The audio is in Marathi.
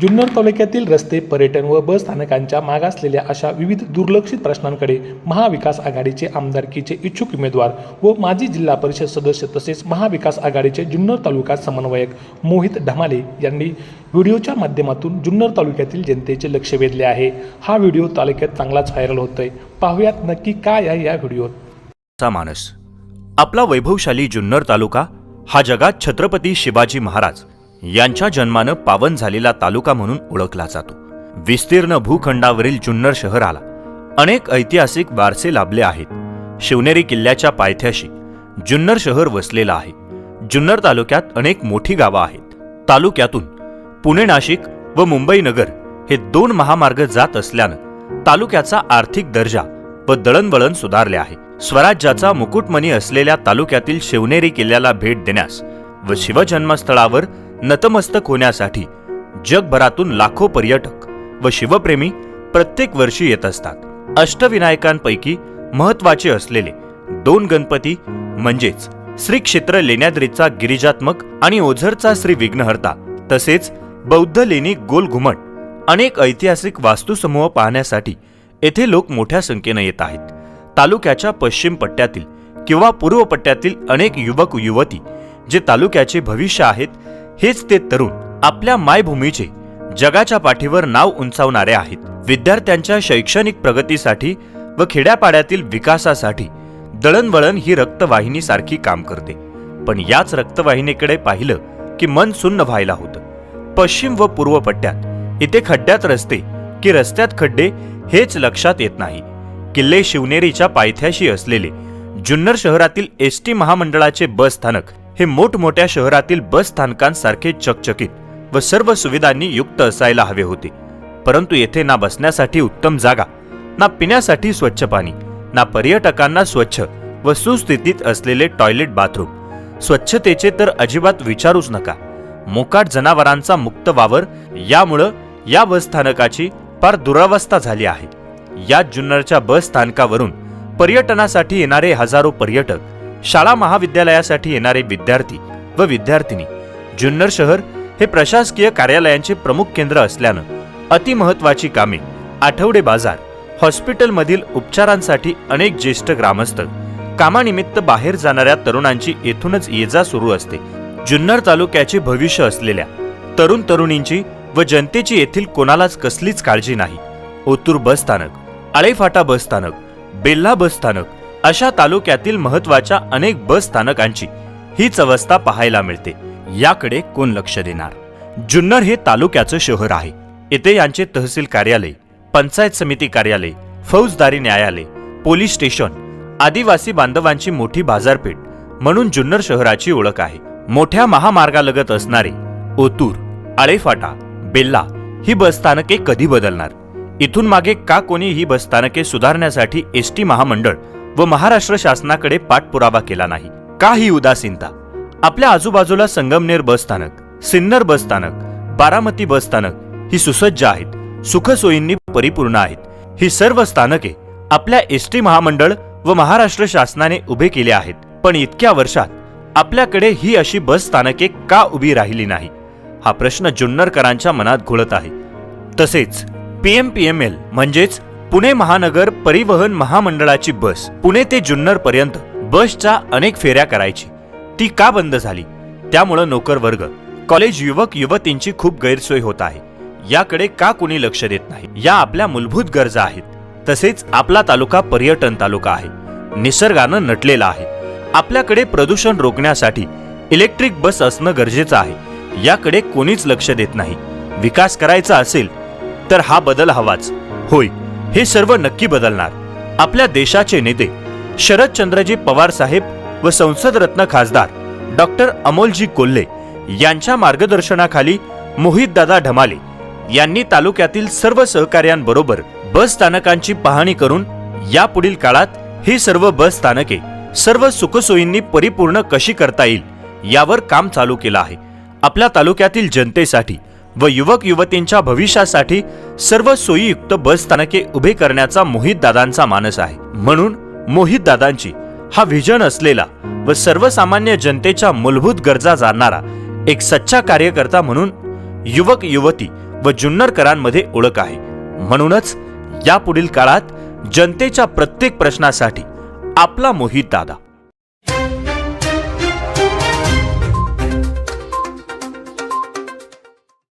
जुन्नर तालुक्यातील रस्ते पर्यटन व बस स्थानकांच्या मागासलेल्या अशा विविध दुर्लक्षित प्रश्नांकडे महाविकास आघाडीचे आमदारकीचे इच्छुक उमेदवार व माजी जिल्हा परिषद सदस्य तसेच महाविकास आघाडीचे जुन्नर तालुका समन्वयक मोहित ढमाले यांनी व्हिडिओच्या माध्यमातून जुन्नर तालुक्यातील जनतेचे लक्ष वेधले आहे. हा व्हिडिओ तालुक्यात चांगलाच व्हायरल होतोय. पाहुयात नक्की काय आहे या व्हिडिओत. माणूस. मानस आपला वैभवशाली जुन्नर तालुका हा जगात छत्रपती शिवाजी महाराज. यांच्या जन्मानं पावन झालेला तालुका म्हणून ओळखला जातो. विस्तीर्ण भूखंडावरील जुन्नर शहराला अनेक ऐतिहासिक वारसे लाभले आहेत. शिवनेरी किल्ल्याच्या पायथ्याशी जुन्नर शहर वसलेलं आहे. जुन्नर तालुक्यात अनेक मोठी गावं आहेत. तालुक्यातून पुणे नाशिक व मुंबई नगर हे दोन महामार्ग जात असल्यानं तालुक्याचा आर्थिक दर्जा व दळणवळण सुधारले आहे. स्वराज्याचा मुकुटमणी असलेल्या तालुक्यातील शिवनेरी किल्ल्याला भेट देण्यास व शिवजन्मस्थळावर नतमस्तक होण्यासाठी जगभरातून लाखो पर्यटक व शिवप्रेमी प्रत्येक वर्षी येत असतात. अष्टविनायकांपैकी महत्त्वाचे असलेले दोन गणपती म्हणजेच श्री क्षेत्र लेण्याद्रीचा गिरिजात्मक आणि ओझरचा श्री विघ्नहर्ता तसेच बौद्ध लेणी गोल घुमट अनेक ऐतिहासिक वास्तुसमूह पाहण्यासाठी येथे लोक मोठ्या संख्येनं येत आहेत. तालुक्याच्या पश्चिम पट्ट्यातील किंवा पूर्व पट्ट्यातील अनेक युवक युवती जे तालुक्याचे भविष्य आहेत हेच ते तरुण आपल्या मायभूमीचे जगाच्या पाठीवर नाव उंचावणारे आहेत. विद्यार्थ्यांच्या शैक्षणिक प्रगतीसाठी व खेड्यापाड्यातील विकासासाठी दळणवळण ही रक्तवाहिनी सारखी काम करते. पण याच रक्तवाहिनीकडे पाहिलं की मन सुन्न व्हायला होतं. पश्चिम व पूर्व पट्ट्यात इथे खड्ड्यात रस्ते की रस्त्यात खड्डे हेच लक्षात येत नाही. किल्ले शिवनेरीच्या पायथ्याशी असलेले जुन्नर शहरातील एस टी महामंडळाचे बस स्थानक हे मोठमोठ्या शहरातील बस स्थानकांसारखे चकचकीत व सर्व सुविधांनी युक्त असायला हवे होते. परंतु येथे ना बसण्यासाठी उत्तम जागा ना पिण्यासाठी स्वच्छ पाणी ना पर्यटकांना स्वच्छ व सुस्थितीत असलेले टॉयलेट बाथरूम. स्वच्छतेचे तर अजिबात विचारूच नका. मोकाट जनावरांचा मुक्त वावर यामुळं या बसस्थानकाची फार दुरावस्था झाली आहे. या जुन्नरच्या बस स्थानकावरून पर्यटनासाठी येणारे हजारो पर्यटक शाळा महाविद्यालयासाठी येणारे विद्यार्थी व विद्यार्थिनी जुन्नर शहर हे प्रशासकीय कार्यालयांचे प्रमुख केंद्र असल्यानं अतिमहत्वाची कामे आठवडे बाजार हॉस्पिटलमधील उपचारांसाठी अनेक ज्येष्ठ ग्रामस्थ कामानिमित्त बाहेर जाणाऱ्या तरुणांची येथूनच ये जा सुरू असते. जुन्नर तालुक्याचे भविष्य असलेल्या तरुण तरुणींची व जनतेची येथील कोणालाच कसलीच काळजी नाही. ओतूर बस स्थानक आळेफाटा बस स्थानक बेल्ला बस स्थानक अशा तालुक्यातील महत्त्वाच्या अनेक बस स्थानकांची हीच अवस्था पाहायला मिळते. याकडे कोण लक्ष देणार? जुन्नर हे तालुक्याचं शहर आहे. येथे यांचे तहसील कार्यालय पंचायत समिती कार्यालय फौजदारी न्यायालय पोलीस स्टेशन आदिवासी बांधवांची मोठी बाजारपेठ म्हणून जुन्नर शहराची ओळख आहे. मोठ्या महामार्गालगत असणारे ओतूर आळेफाटा बेल्ला ही बसस्थानके कधी बदलणार? इथून मागे का कोणी ही बसस्थानके सुधारण्यासाठी एस टी महामंडळ व महाराष्ट्र शासनाकडे पाठपुरावा केला नाही. का ही उदासीनता. आपल्या आजूबाजूला संगमनेर बसस्थानक सिन्नर बसस्थानक बारामती बसस्थानक ही सुसज्ज आहेत. सुखसोयींनी परिपूर्ण आहेत. ही सर्व स्थानके आपल्या एस टी महामंडळ व महाराष्ट्र शासनाने उभे केले आहेत. पण इतक्या वर्षात आपल्याकडे ही अशी बस स्थानके का उभी राहिली नाही? हा प्रश्न जुन्नरकरांच्या मनात घोळत आहे. तसेच पीएमपीएमएल म्हणजेच पुणे महानगर परिवहन महामंडळाची बस पुणे ते जुन्नर पर्यंत बसच्या अनेक फेऱ्या करायची. ती का बंद झाली? त्यामुळं नोकर वर्ग. कॉलेज युवक युवतींची खूप गैरसोय होत आहे. याकडे का कुणी लक्ष देत नाही? या आपल्या मूलभूत गरजा आहेत. तसेच आपला तालुका पर्यटन तालुका आहे. निसर्गानं नटलेला आहे. आपल्याकडे प्रदूषण रोखण्यासाठी इलेक्ट्रिक बस असणं गरजेचं आहे. याकडे कोणीच लक्ष देत नाही. विकास करायचा असेल तर हा बदल हवाच. होय हे सर्व नक्की बदलणार. आपल्या देशाचे नेते शरदचंद्रजी पवार साहेब व संसद रत्न खासदार डॉक्टर अमोलजी कोल्हे यांच्या मार्गदर्शनाखाली मोहितदादा ढमाले यांनी तालुक्यातील सर्व सहकार्यांबरोबर बस स्थानकांची पाहणी करून यापुढील काळात ही सर्व बस स्थानके सर्व सुखसोयींनी परिपूर्ण कशी करता येईल यावर काम चालू केलं आहे. आपल्या तालुक्यातील जनतेसाठी व युवक युवतींच्या भविष्यासाठी सर्व सोयीयुक्त बस स्थानके उभे करण्याचा मोहित दादांचा मानस आहे. म्हणून मोहित दादांची हा व्हिजन असलेला व सर्वसामान्य जनतेच्या मूलभूत गरजा जाणणारा एक सच्चा कार्यकर्ता म्हणून युवक युवती व जुन्नरकरांमध्ये ओळख आहे. म्हणूनच यापुढील काळात जनतेच्या प्रत्येक प्रश्नासाठी आपला मोहित दादा.